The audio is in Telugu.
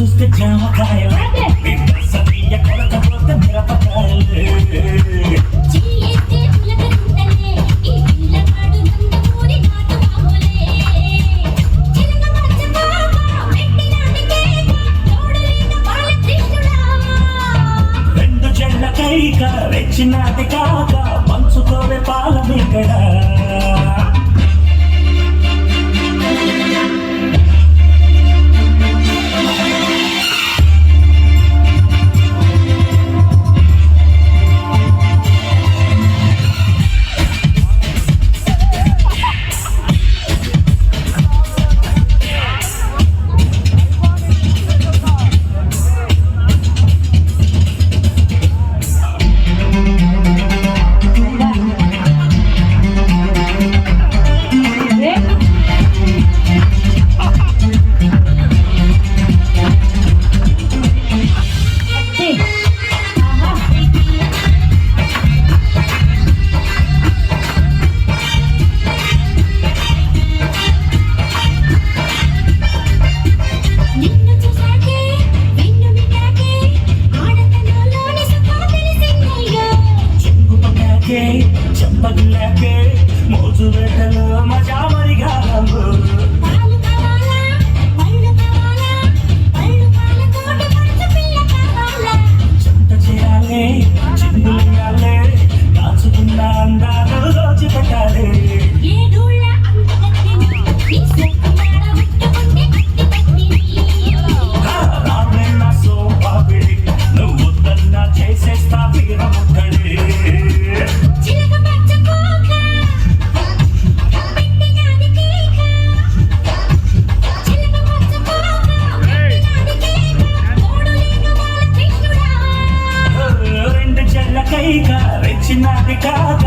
చూస్తే జామకాయ. సరియ కొలత కొలత మిరపకాయలు. రెచ్చినాది కాక పంచుకోవే పాలమిక్కడ संगठन मजावा Sinadikado